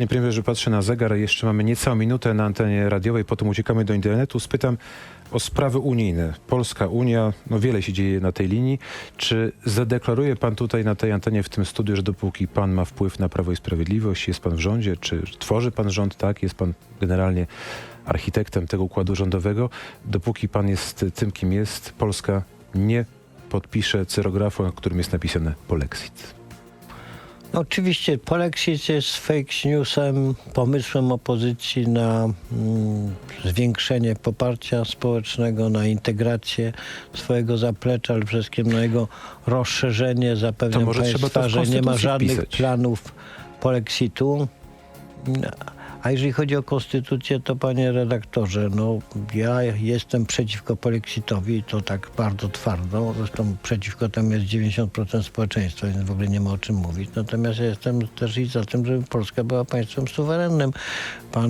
Panie premierze, patrzę na zegar, jeszcze mamy niecałą minutę na antenie radiowej, potem uciekamy do internetu. Spytam o sprawy unijne. Polska Unia, no wiele się dzieje na tej linii. Czy zadeklaruje pan tutaj na tej antenie w tym studiu, że dopóki pan ma wpływ na Prawo i Sprawiedliwość, jest pan w rządzie, czy tworzy pan rząd, tak, jest pan generalnie architektem tego układu rządowego, dopóki pan jest tym, kim jest, Polska nie podpisze cyrografu, na którym jest napisane polexit. No, oczywiście Polexit jest fake newsem, pomysłem opozycji na mm, zwiększenie poparcia społecznego, na integrację swojego zaplecza, ale przede wszystkim na jego rozszerzenie. Zapewniam Państwa, że nie ma żadnych wpisać. planów Polexitu. A jeżeli chodzi o konstytucję, to panie redaktorze, no ja jestem przeciwko Polexitowi to tak bardzo twardo. Zresztą przeciwko temu jest 90% społeczeństwa, więc w ogóle nie ma o czym mówić. Natomiast ja jestem też i za tym, żeby Polska była państwem suwerennym. Pan